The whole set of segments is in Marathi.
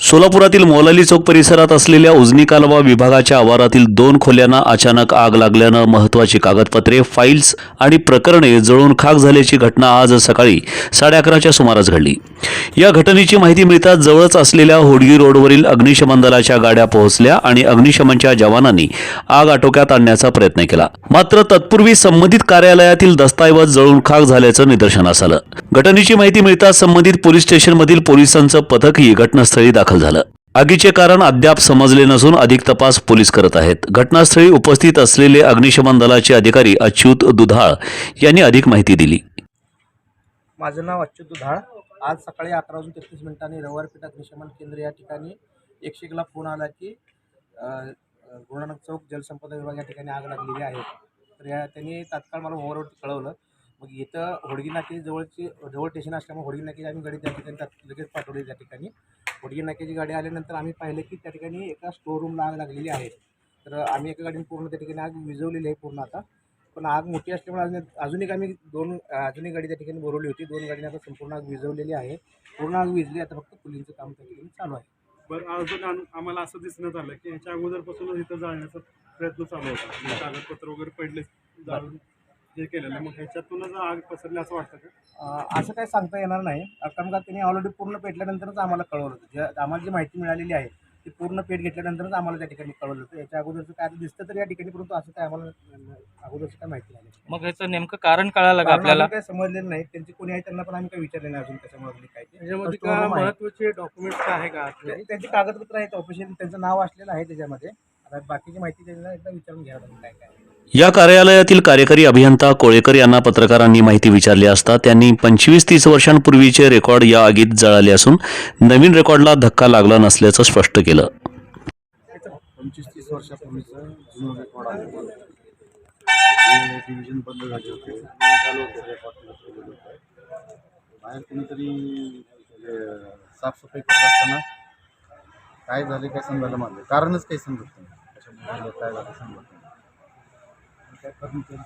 सोलापुरातील मोलाली चौक परिसरात असलेल्या उजनी कालवा विभागाच्या आवारातील दोन खोल्यांना अचानक आग लागल्यानं महत्वाची कागदपत्रे फाईल्स आणि प्रकरणे जळून खाक झाल्याची घटना आज सकाळी साडे अकराच्या सुमारास घडली. या घटनेची माहिती मिळताच जवळच असलेल्या होडगी रोडवरील अग्निशमन दलाच्या गाड्या पोहोचल्या आणि अग्निशमनच्या जवानांनी आग आटोक्यात आणण्याचा प्रयत्न केला. मात्र तत्पूर्वी संबंधित कार्यालयातील दस्ताऐवज जळून खाक झाल्याचं निदर्शनास आलं. घटनेची माहिती मिळताच संबंधित पोलीस स्टेशनमधील पोलिसांचं पथकही घटनास्थळी दाखल झालं. आगीचे कारण अद्याप समजले नसून अधिक तपास पोलीस करत आहेत. घटनास्थळी उपस्थित असलेले अग्निशमन दलाचे अधिकारी अच्युत दुधाळ यांनी अधिक माहिती दिली. माझं नाव अच्युत दुधाळ. आज सकाळी अकरा वाजून तेहतीस मिनिटांनी रविवारपेठ अग्निशमन केंद्र या ठिकाणी एकशे एकला फोन आला की गुरुनानक चौक जलसंपदा विभाग या ठिकाणी आग लागलेली आहे. तर या त्यांनी तात्काळ मला ओव्हरवरती कळवलं. मग इथं होडगी नाकी जवळची जवळ स्टेशन असल्यामुळे होडगी नाकी आम्ही गडी त्या ठिकाणी लगेच पाठवली त्या ठिकाणी. होडगी नाक्याची गाडी आल्यानंतर आम्ही पाहिलं की त्या ठिकाणी एका स्टोर रूमला आग लागलेली आहे. तर आम्ही एका गाडीने पूर्ण त्या ठिकाणी आग विझवलेली आहे पूर्ण आता. पण आग मोठी असल्यामुळे अजून अजून एक आम्ही दोन अजून एक गाडी त्या ठिकाणी बोलवली होती. दोन गाडीने आता संपूर्ण आग विझवलेली आहे. पूर्ण आग विजली आता फक्त पुलिंगचं काम त्या ठिकाणी चालू आहे. बरं अजून आम्हाला असं दिसण्यात आलं की ह्याच्या अगोदरपासूनच इथं जाण्याचा प्रयत्न चालू होता. कागदपत्र वगैरे पडले जाळून हे केलेलं मग ह्याच्यातूनच आग पसरली असं वाटतं का? अं, असं काही सांगता येणार नाही. कारण का त्यांनी ऑलरेडी पूर्ण पेटल्यानंतरच आम्हाला कळवलं होतं. जे आम्हाला जी माहिती मिळालेली आहे ती पूर्ण पेट घेतल्यानंतरच आम्हाला त्या ठिकाणी कळवलं होतं. याच्या अगोदरचं काय दिसतं तर या ठिकाणी परंतु असं काय आम्हाला अं, अगोदरचं काय माहिती नाही. मग ह्याचं नेमकं कारण कळालं का कारण आपल्याला? काही समजलेलं नाही. त्यांचे कोणी आहे त्यांना पण आम्ही काही विचारले नाही अजून त्याच्यामध्ये काय ते. ह्याच्यामध्ये का आहे. महत्त्वाचे डॉक्युमेंट्स काय आहे का? ते- त्यांची कागदपत्र आहेत ऑफिशियल त्यांचं नाव असलेलं आहे त्याच्यामध्ये. आता बाकीची माहिती त्यांना एकदा विचारून घ्यावं लागेल काय काय. या कार्यालयातील कार्यकारी अभियंता कोळेकर यांना पत्रकारांनी माहिती विचारली असता त्यांनी पंचवीस तीस वर्षांपूर्वीचे रेकॉर्ड या आगीत जळाले असून नवीन रेकॉर्डला धक्का लागला नसल्याचं स्पष्ट केलं. पंचवीस तीस वर्षापूर्वीचं जुनं रेकॉर्ड आहे ते डिव्हिजन बंद झाले होते. चालू होते रेकॉर्ड बाहेर कोणीतरी साफसफाई करत असताना काय झाले काय समजायला मारले कारणच काही समजत नाही. काय झालं समजत नाही. फर्निचर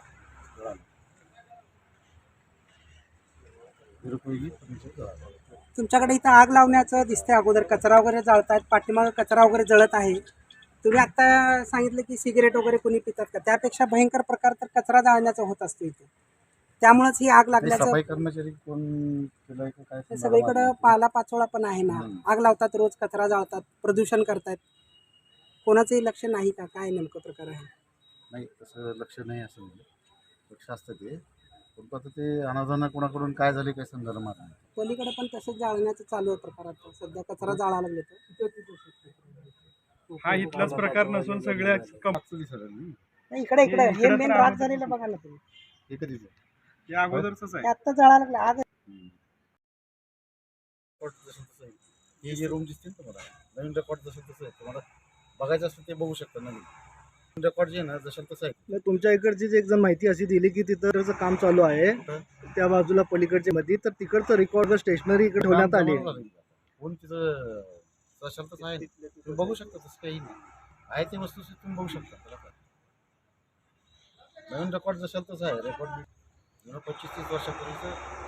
तुमच्याकडे इथं आग लावण्याचं दिसतंय. अगोदर कचरा वगैरे जळतात. पाठीमागं कचरा वगैरे जळत आहे. तुम्ही आत्ता सांगितलं की सिगरेट वगैरे कोणी पितात का? त्यापेक्षा भयंकर प्रकार तर कचरा जाळण्याचा होत असतो इथे. त्यामुळेच ही आग लागल्याचं सफाई कर्मचारी कोण केलंय का? काय हे सगळीकडं. पाला पाचोळा पण आहे ना. आग लावतात रोज कचरा जाळतात प्रदूषण करतात. कोणाचंही लक्ष नाही का? काय नेमकं प्रकार आहे? नाही तसं लक्ष नाही असं नाही लक्ष असतं ते. परंतु आता ते अनाधानं कोणाकडून काय झाले काय समजायला मारलं नाही. पलीकडे पण तसंच जाळण्याचं चालू आहे प्रकार आता सध्या कचरा जाळायला लागले हा इथलाच प्रकार नसून सगळ्या कम मागचं दिसलं नाही इकडे इकडे. हे हे इकडं मेन तर राग आवाज झालेलं बघा ना तुम्ही. हे कधीच आहे? या अगोदरच ते आहे आत्ता जाळायला लागलं. आग रेकॉर्ड जसं तसं आहे. हे जे रूम दिसतील तुम्हाला नवीन रेकॉर्ड जसं तसं आहे तुम्हाला बघायचं असेल ते बघू शकता नवीन. रेकॉर्ड जे आहे ना जसं तसं आहे. नाही, तुमच्या इकडचीच एक जण माहिती अशी दिली की तिथं काम चालू आहे. त्या बाजूला पलीकडच्या मध्ये तर तिकडचं रेकॉर्ड स्टेशनरी इकडे ठेवण्यात आली. झालं. तिथं. कोण तिथं जसं तसं आहे तुम्ही बघू शकता तसं काही नाही. आहे ते वस्तू तुम्ही बघू शकता. त्याला काय नवीन रेकॉर्ड जसं तसं आहे रेकॉर्ड पंचवीस तीस वर्षापूर्वीचं